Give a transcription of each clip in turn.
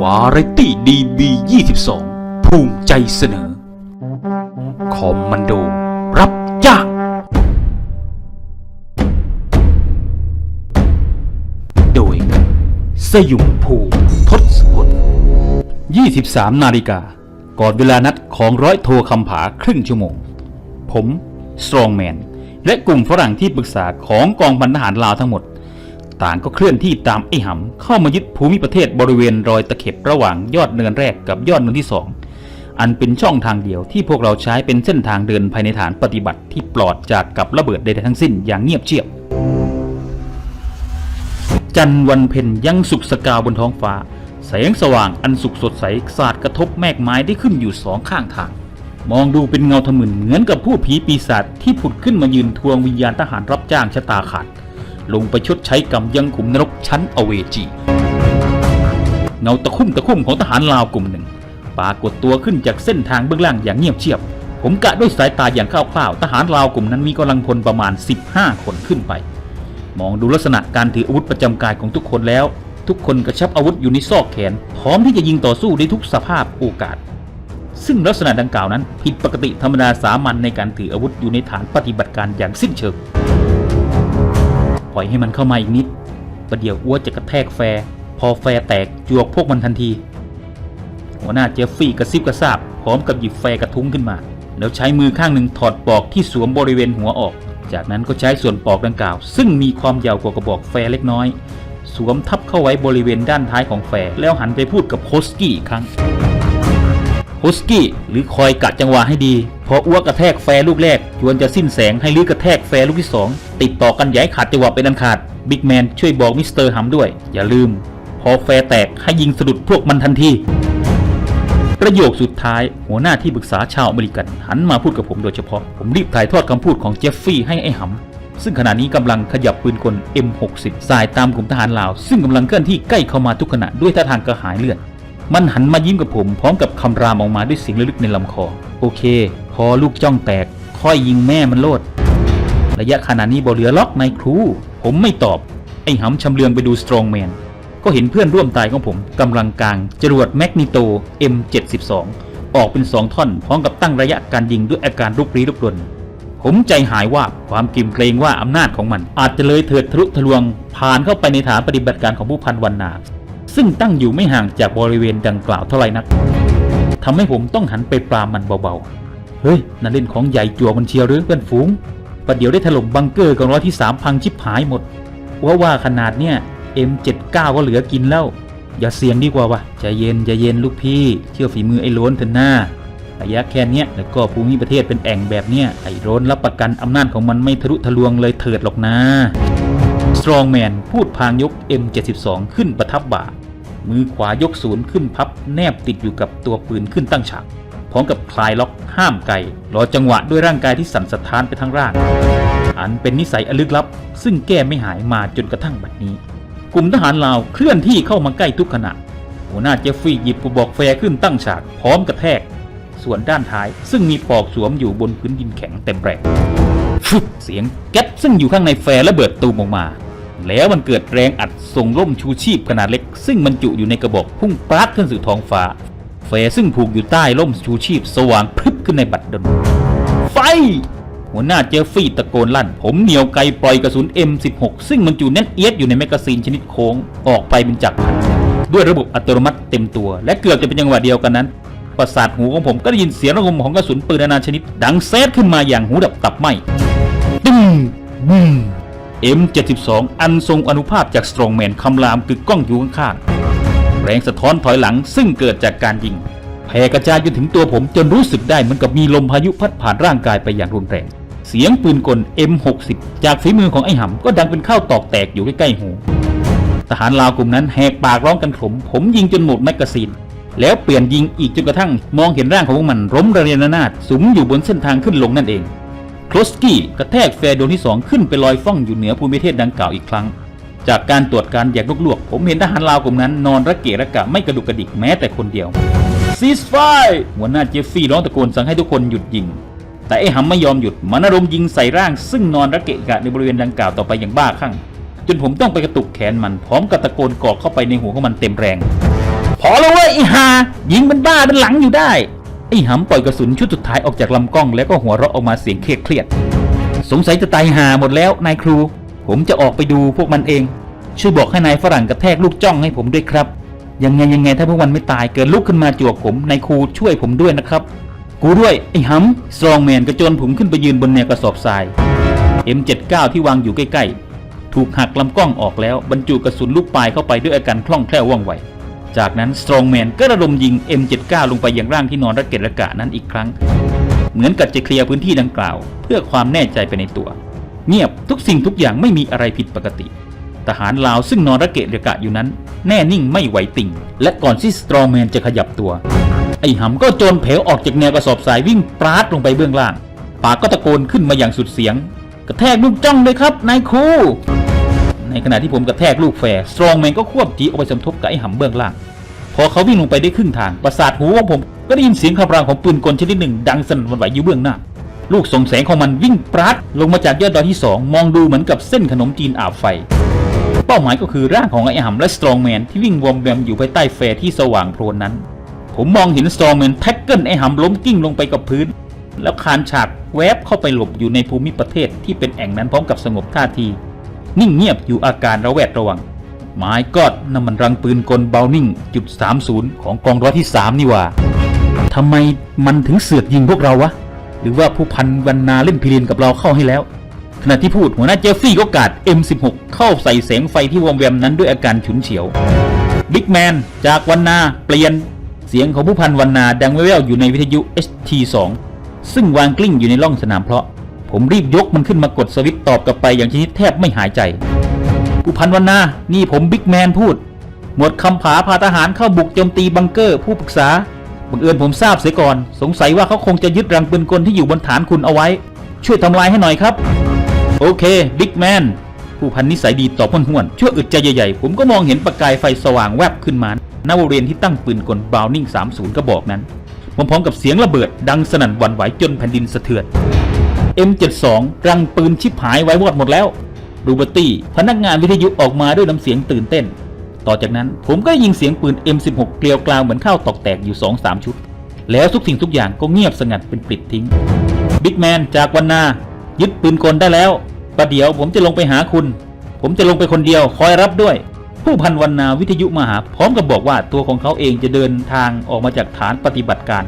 วาไรตี้ดีบี22 ภูมิใจเสนอ คอมมานโด รับจ้างโดย สยุมภูทศพล23 นาฬิกา ก่อนเวลานัดของร้อยโทคำผาครึ่งชั่วโมง ผม สตรองแมน และกลุ่มฝรั่งที่ปรึกษาของกองพันทหารลาวทั้งหมด ต่างก็เคลื่อนที่ตามไอ้หำเข้ามายึดภูมิประเทศบริเวณรอยตะเข็บระหว่างยอดเนินแรกกับยอดเนินที่สองอันเป็นช่องทางเดียวที่พวกเราใช้เป็นเส้นทางเดินภายในฐานปฏิบัติที่ปลอดจากกับระเบิดใดๆทั้งสิ้นอย่างเงียบเชียบ จันวันเพ็ญยังสุกสกาวบนท้องฟ้า แสงสว่างอันสุกสดใสสาดกระทบแมกไม้ได้ขึ้นอยู่สองข้างทาง มองดูเป็นเงาทะมึนเหมือนกับผู้ผีปีศาจที่ผุดขึ้นมายืนทวงวิญญาณทหารรับจ้างชะตาขาด ลงไปชดใช้กรรมยังขุมนรกชั้นอเวจี เงาตะคุ่มตะคุ่มของทหารลาวกลุ่มหนึ่งปรากฏตัวขึ้นจากเส้นทางเบื้องล่างอย่างเงียบเชียบ ผมกะด้วยสายตาอย่างคร่าวๆทหารลาวกลุ่มนั้นมีกำลังพลประมาณ 15 คนขึ้นไป มองดูลักษณะการถืออาวุธประจำกายของทุกคนแล้ว ทุกคนกระชับอาวุธอยู่ในซอกแขน พร้อมที่จะยิงต่อสู้ได้ทุกสภาพโอกาส ซึ่งลักษณะดังกล่าวนั้นผิดปกติธรรมดาสามัญในการถืออาวุธอยู่ในฐานปฏิบัติการอย่างสิ้นเชิง ปล่อยให้มันเข้ามาอีกนิดประเดี๋ยวอ้วจะกระแทกแฟร์พอแฟร์แตกจวกพวกมันทันที หัวหน้าเจฟฟี่กระซิบกระซาบพร้อมกับหยิบแฟร์กระทุ้งขึ้นมา แล้วใช้มือข้างหนึ่งถอดปลอกที่สวมบริเวณหัวออก จากนั้นก็ใช้ส่วนปลอกดังกล่าว ซึ่งมีความยาวกว่ากระบอกแฟร์เล็กน้อย สวมทับเข้าไว้บริเวณด้านท้ายของแฟร์แล้วหันไปพูดกับโฮสกี้อีกครั้ง ฮุสกี้หรือคอยกะจังหวะให้ดี พออ้วกกระแทกแฟร์ลูกแรกจวนจะสิ้นแสงให้ลือกระแทกแฟร์ลูกที่สองติดต่อกันอย่าให้ขาดจังหวะเป็นอันขาดบิ๊กแมนช่วยบอกมิสเตอร์ฮัมด้วย อย่าลืม พอแฟร์แตกให้ยิงสะดุดพวกมันทันทีประโยคสุดท้ายหัวหน้าที่ปรึกษาชาวอเมริกัน หันมาพูดกับผมโดยเฉพาะ ผมรีบถ่ายทอดคำพูดของเจฟฟี่ให้ไอ้หำ ซึ่งขณะนี้กำลังขยับปืนกล M60 สายตามกลุ่มทหารลาว ซึ่งกำลังเคลื่อนที่ใกล้เข้ามาทุกขณะด้วยท่าทางกระหายเลือด มันหันมายิ้มกับผม พร้อมกับคำรามออกมาด้วยเสียงลึกๆในลำคอ โอเค พอลูกจ้องแตก ค่อยยิงแม่มันโลด ระยะขนาดนี้บ่เหลือล็อกนายครู ผมไม่ตอบ ไอ้หำชำเลืองไปดูสตรองแมน ก็เห็นเพื่อนร่วมตายของผมกำลังกลาง จรวดแมกนิโต M72 ออกเป็นสองท่อน พร้อมกับตั้งระยะการยิงด้วยอาการลุกรี้ลุกรนผมใจหายว่าความกิมเกรงว่าอำนาจของมัน อาจจะเลยเถิดทะลุทะลวง ผ่านเข้าไปในฐานปฏิบัติการของผู้พันวันนา ซึ่งตั้งอยู่ไม่ห่างจากบริเวณดังกล่าวเท่าไหร่นักทำให้ผมต้องหันไปปรามมันเบาๆ เฮ้ยนั่นเล่นของใหญ่จั่วมันเชียวหรือเพื่อนฝูงประเดี๋ยวได้ถล่มบังเกอร์กองร้อยที่สามพังชิบหายหมด ว่าว่าขนาดเนี้ย M79 ก็เหลือกินแล้ว อย่าเสี่ยงดีกว่าวะใจเย็นใจเย็นลูกพี่ เชื่อฝีมือไอ้โล้นเถอะหน้าระยะแค่เนี้ยแล้วก็ภูมิประเทศเป็นแอ่งแบบเนี้ยไอ้โรนรับประกันอำนาจของมันไม่ทะลุทะลวงเลยเถิดหรอกนะสตรองแมนพูดพางยก M72 ขึ้นประทับบ่า มือขวายกศูนย์ขึ้นพับแนบติดอยู่กับตัวปืนขึ้นตั้งฉากพร้อมกับคลายล็อกห้ามไกรอจังหวะด้วยร่างกายที่สั่นสะท้านไปทั้งร่าง อันเป็นนิสัยอลึกลับ ซึ่งแก้ไม่หายมาจนกระทั่งบัดนี้ กลุ่มทหารลาวเคลื่อนที่เข้ามาใกล้ทุกขณะ หัวหน้าเจฟฟี่หยิบกระบอกแฟร์ขึ้นตั้งฉากพร้อมกระแทก ส่วนด้านท้ายซึ่งมีปอกสวมอยู่บนพื้นดินแข็งเต็มแรงเสียงแก๊สซึ่งอยู่ข้างในแฟร์ระเบิดตูมออกมา แล้วมันเกิดแรงอัดส่งร่มชูชีพขนาดเล็ก ซึ่งบรรจุอยู่ในกระบอกพุ่งปราดขึ้นสู่ท้องฟ้าแฟซึ่งผูกอยู่ใต้ร่มชูชีพสว่างพรึบขึ้นในบัดดลไฟ หัวหน้าเจฟฟี่ตะโกนลั่น ผมเหนียวไกลปล่อยกระสุน M16 ซึ่งมันอยู่แน่นเอียดอยู่ในแมกกาซีนชนิดโค้งออกไปเป็นจักรพรรดิด้วยระบบอัตโนมัติเต็มตัว และเกือบจะเป็นจังหวะเดียวกันนั้น ประสาทหูของผมก็ได้ยินเสียงระงมของกระสุนปืนนานาชนิด ดังแซดขึ้นมาอย่างหูดับตับไหมตึ้งบึ้ม M72 อันทรงอนุภาพจากสตรองแมนคำรามกึกก้องอยู่ข้างๆ แรงสะท้อนถอยหลังซึ่งเกิดจากการยิงแผ่กระจายจนถึงตัวผมจนรู้สึกได้เหมือนกับมีลมพายุพัดผ่านร่างกายไปอย่างรุนแรง เสียงปืนกล M60 จากฝีมือของไอ้หำก็ดังเป็นข้าวตอกแตกอยู่ใกล้ๆหู ทหารลาวกลุ่มนั้นแหกปากร้องกันขมผมยิงจนหมดแมกกาซีน แล้วเปลี่ยนยิงอีกจนกระทั่ง มองเห็นร่างของพวกมันล้มระเนระนาดสุมอยู่บนเส้นทางขึ้นลงนั่นเอง โคลสกี้กระแทกแฟร์ดวงที่สองขึ้นไปลอยฟ้องอยู่เหนือภูมิประเทศดังกล่าวอีกครั้ง จากการตรวจการอย่างลวกๆผมเห็นทหารลาวกลุ่มนั้นนอนระเกะระกะไม่กระดุกกระดิกแม้แต่คนเดียวซีสไฟหัวหน้าเจฟฟี่ร้องตะโกนสั่งให้ทุกคนหยุดยิง แต่ไอ้หำไม่ยอมหยุดมันอารมณ์ยิงใส่ร่างซึ่งนอนระเกะกะในบริเวณดังกล่าวต่อไปอย่างบ้าคลั่งจนผมต้องไปกระตุกแขนมันพร้อมกับตะโกนกอกเข้าไปในหัวของมันเต็มแรง พอแล้วเว้ยไอ้ห่ายิงเป็นบ้าเป็นหลังอยู่ได้ ไอ้หำปล่อยกระสุนชุดสุดท้ายออกจากลำกล้อง แล้วก็หัวเราะออกมาเสียงเครียดเครียด สงสัยจะตายห่าหมดแล้วนายครู ผมจะออกไปดูพวกมันเอง ช่วยบอกให้นายฝรั่งกระแทกลูกจ้องให้ผมด้วยครับ ยังไงยังไงถ้าพวกมันไม่ตายเกิดลุกขึ้นมาจวกผมนายครูช่วยผมด้วยนะครับ กูด้วยไอ้หำสรองแมนกระโจนผมขึ้นไปยืนบนแนวกระสอบทราย M79 ที่วางอยู่ใกล้ๆ ถูกหักลำกล้องออกแล้วบรรจุกระสุนลูกปลายเข้าไปด้วยอาการคล่องแคล่วว่องไว จากนั้นสตรองแมนก็ระดมยิง M79 ลงไปยังร่างที่นอนระเกะระกะนั้นอีกครั้ง เหมือนกับจะเคลียร์พื้นที่ดังกล่าว เพื่อความแน่ใจไปในตัว เงียบทุกสิ่งทุกอย่างไม่มีอะไรผิดปกติ ทหารลาวซึ่งนอนระเกะระกะอยู่นั้น แน่นิ่งไม่ไหวติ่ง และก่อนที่สตรองแมนจะขยับตัว ไอ้หำก็โจรเผวออกจากแนวกระสอบทรายวิ่งปราดลงไปเบื้องล่าง ปากก็ตะโกนขึ้นมาอย่างสุดเสียง กระแทกลูกจ้องเลยครับนายครู ในขณะที่ผมกระแทกลูกแฟร์สตรองแมนก็ควบจีออกไปสมทบกับไอ้หำเบื้องล่าง พอเขาวิ่งลงไปได้ครึ่งทาง ประสาทหูของผมก็ได้ยินเสียงคำรามของปืนกลชนิดหนึ่ง ดังสนั่นวันไหวอยู่เบื้องหน้า ลูกส่งแสงของมันวิ่งปราดลงมาจากยอดดอยที่สองมองดูเหมือนกับเส้นขนมจีนอาบไฟ เป้าหมายก็คือร่างของไอ้หำและสตรองแมนที่วิ่งวอมแวมอยู่ภายใต้แฟร์ที่สว่างโพลนนั้น ผมมองเห็นสตรองแมนแท็กเกิลไอ้หำล้มกิ้งลงไปกับพื้นแล้วคานฉากแวบเข้าไปหลบอยู่ในภูมิประเทศที่เป็นแอ่งนั้นพร้อมกับสงบท่าที นิ่งเงียบอยู่อาการระแวดระวังหมายกอดนั่นมันรังปืนกลเบลนิ่งจุด30 ของกองร้อยที่ 3 นี่ว่าทำไมมันถึงเสือกยิงพวกเราวะ หรือว่าผู้พันวันนาเล่นพิเรนกับเราเข้าให้แล้ว ขณะที่พูดหัวหน้าเจฟฟี่ก็กาด M16 เข้าใส่แสงไฟที่วอมแวมนั้นด้วยอาการฉุนเฉียวบิ๊กแมนจากวันนาเปลี่ยนเสียงของผู้พันวันนาดังแว่วๆอยู่ในวิทยุ HT2 ซึ่งวางกลิ้งอยู่ในร่องสนามเพลาะ ผมรีบยกมันขึ้นมากดสวิตช์ตอบกลับไปอย่างชนิดแทบไม่หายใจ ผู้พันวันนา นี่ผมบิ๊กแมนพูด หมวดคำผาพาทหารเข้าบุกโจมตีบังเกอร์ผู้ปรึกษา บังเอิญผมทราบเสียก่อน สงสัยว่าเขาคงจะยึดรังปืนกลที่อยู่บนฐานคุณเอาไว้ ช่วยทำลายให้หน่อยครับ โอเคบิ๊กแมนผู้พันนิสัยดีตอบห้วนๆชั่วอึดใจใหญ่ๆ ผมก็มองเห็นประกายไฟสว่างแวบขึ้นมาหน้าบริเวณที่ตั้งปืนกลบราวนิ่ง30กระบอกนั้นพร้อมๆกับเสียงระเบิดดังสนั่นหวั่นไหวจนแผ่นดินสะเทือน M72 รังปืนชิบหายไว้วอดหมดแล้วรูเบอร์ตี้พนักงานวิทยุออกมาด้วยน้ำเสียงตื่นเต้น ต่อจากนั้นผมก็ได้ยินเสียงปืน M16 เกลียวกลาวเหมือนข้าวตอกแตกอยู่ 2-3 ชุด แล้วทุกสิ่งทุกอย่างก็เงียบสงัดเป็นปลิดทิ้งบิ๊กแมนจากวันนายึดปืนกลได้แล้วประเดี๋ยวผมจะลงไปหาคุณ ผมจะลงไปคนเดียวคอยรับด้วย ผู้พันวันนาวิทยุมาหา พร้อมกับบอกว่าตัวของเขาเองจะเดินทางออกมาจากฐานปฏิบัติการ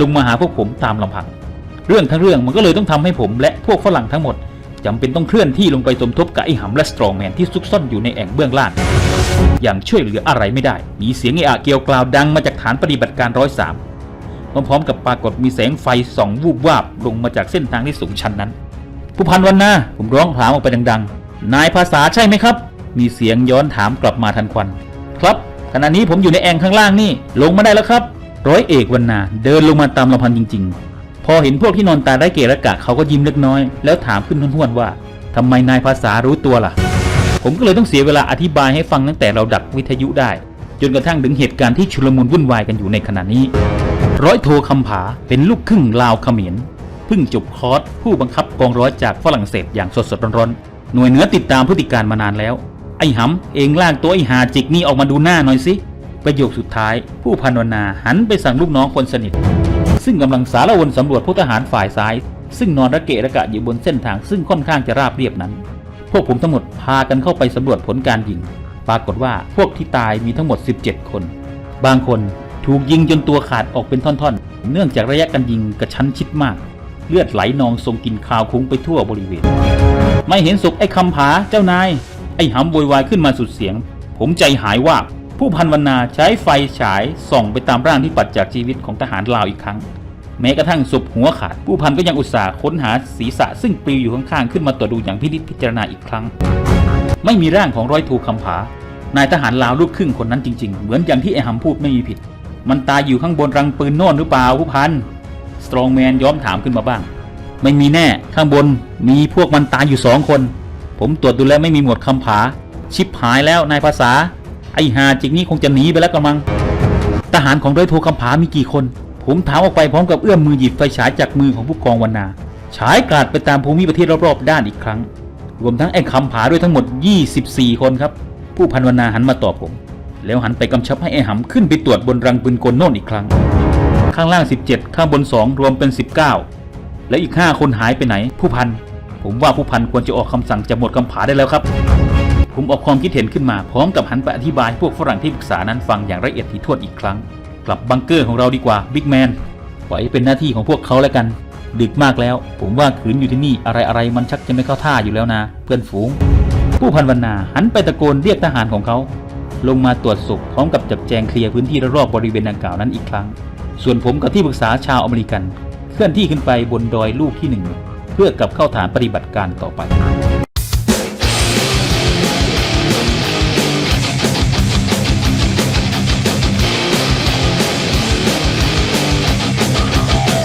ลงมาหาพวกผมตามลำพัง เรื่องทั้งเรื่องมันก็เลยต้องทำให้ผมและพวกฝรั่งทั้งหมดจำเป็นต้องเคลื่อนที่ลงไปสมทบกับไอ้หำและสตรองแมนที่ซุกซ่อนอยู่ในแอ่งเบื้องล่าง อย่างช่วยเหลืออะไรไม่ได้ มีเสียงเอะอะเกลียวกราวดังมาจากฐานปฏิบัติการร้อยสามพร้อมๆกับปรากฏมีแสงไฟส่องวูบวาบลงมาจากเส้นทางที่สูงชันนั้น ผู้พันวันนาผมร้องถามออกไปดังๆ นายภาษาใช่ไหมครับ มีเสียงย้อนถามกลับมาทันควัน ครับขณะนี้ผมอยู่ในแอ่งข้างล่างนี่ลงมาได้แล้วครับ ร้อยเอกวันนาเดินลงมาตามลำพันจริง ๆ พอเห็นพวกที่นอนตายได้เกะระกะเขาก็ยิ้มเล็กน้อย แล้วถามขึ้นห้วนๆว่าทำไมนายภาษารู้ตัวล่ะ ผมก็เลยต้องเสียเวลาอธิบายให้ฟังตั้งแต่เราดักวิทยุได้ จนกระทั่งถึงเหตุการณ์ที่ชุลมุนวุ่นวายกันอยู่ในขณะนี้ ร้อยโทคำผาเป็นลูกครึ่งลาวเขมรเพิ่งจบคอร์สผู้บังคับกองร้อยจากฝรั่งเศสอย่างสดๆร้อนๆหน่วยเหนือติดตามพฤติการมานานแล้ว ไอ้หำเองลากตัวไอ้หาจิกนี่ออกมาดูหน้าหน่อยสิประโยคสุดท้าย ผู้พันวนาหันไปสั่งลูกน้องคนสนิท ซึ่งกำลังสารวนสำรวจพวกทหารฝ่ายซ้าย ซึ่งนอนระเกะระกะอยู่บนเส้นทางซึ่งค่อนข้างจะราบเรียบนั้น พวกผมทั้งหมดพากันเข้าไปสำรวจผลการยิง ปรากฏว่าพวกที่ตายมีทั้งหมด 17 คน บางคนถูกยิงจนตัวขาดออกเป็นท่อนๆ เนื่องจากระยะการยิงกระชั้นชิดมาก เลือดไหลนองทรงกลินคาวคุ้งไปทั่วบริเวณ ไม่เห็นศพไอ้คำผาเจ้านาย ไอ้หำโวยวายขึ้นมาสุดเสียง ผมใจหายว่า ผู้พันวรรณาใช้ไฟฉายส่องไปตามร่างที่ปัดจากชีวิตของทหารลาวอีกครั้ง แม้กระทั่งศพหัวขาด ผู้พันก็ยังอุตส่าห์ค้นหาศีรษะซึ่งปลิวอยู่ข้างๆขึ้นมาตรวจดูอย่างพินิจพิจารณาอีกครั้ง ไม่มีร่างของร้อยทูคำผานายทหารลาวลูกครึ่งคนนั้นจริง ๆ เหมือนอย่างที่ไอ้หำพูดไม่มีผิด มันตายอยู่ข้างบนรังปืนโน่นหรือเปล่าผู้พันสตรองแมนย้อมถามขึ้นมาบ้าง ไม่มีแน่ข้างบนมีพวกมันตายอยู่สองคน ผมตรวจดูแล้วไม่มีหมวดคำผา ชิบหายแล้วนายภาษา ไอ้หาจิกนี่คงจะหนีไปแล้วกระมัง ทหารของร้อยโทคำผามีกี่คน ผมถามออกไปพร้อมกับเอื้อมมือหยิบไฟฉายจากมือของผู้กองวรรณาฉายกาดไปตามภูมิประเทศรอบๆด้านอีกครั้ง รวมทั้งไอ้คำผาด้วยทั้งหมด 24 คนครับ ผู้พันวรรณาหันมาตอบผม แล้วหันไปกำชับให้ไอ้หำขึ้นไปตรวจบนรังปืนกลโน่นอีกครั้ง ข้างล่าง 17 ข้างบน 2 รวมเป็น 19 และอีก 5 คนหายไปไหน ผู้พัน ผมว่าผู้พันควรจะออกคำสั่งจะหมดคำผาได้แล้วครับ ผมออกความคิดเห็นขึ้นมาพร้อมกับหันไปอธิบายพวกฝรั่งที่ปรึกษานั้นฟังอย่างละเอียดถี่ถ้วนอีกครั้ง กลับบังเกอร์ของเราดีกว่าบิ๊กแมนปล่อยให้เป็นหน้าที่ของพวกเขาแล้วกัน ดึกมากแล้ว ผมว่าขืนอยู่ที่นี่อะไรอะไรๆมันชักจะไม่เข้าท่าอยู่แล้วนะ เพื่อนฝูง ผู้พันวรรณาหันไปตะโกนเรียกทหารของเขา ลงมาตรวจศพพร้อมกับจับแจงเคลียร์พื้นที่รอบๆบริเวณดังกล่าวนั้นอีกครั้ง ส่วนผมกับที่ปรึกษาชาวอเมริกัน เคลื่อนที่ขึ้นไปบนดอยลูกที่หนึ่งเพื่อกลับเข้าฐานปฏิบัติการต่อไป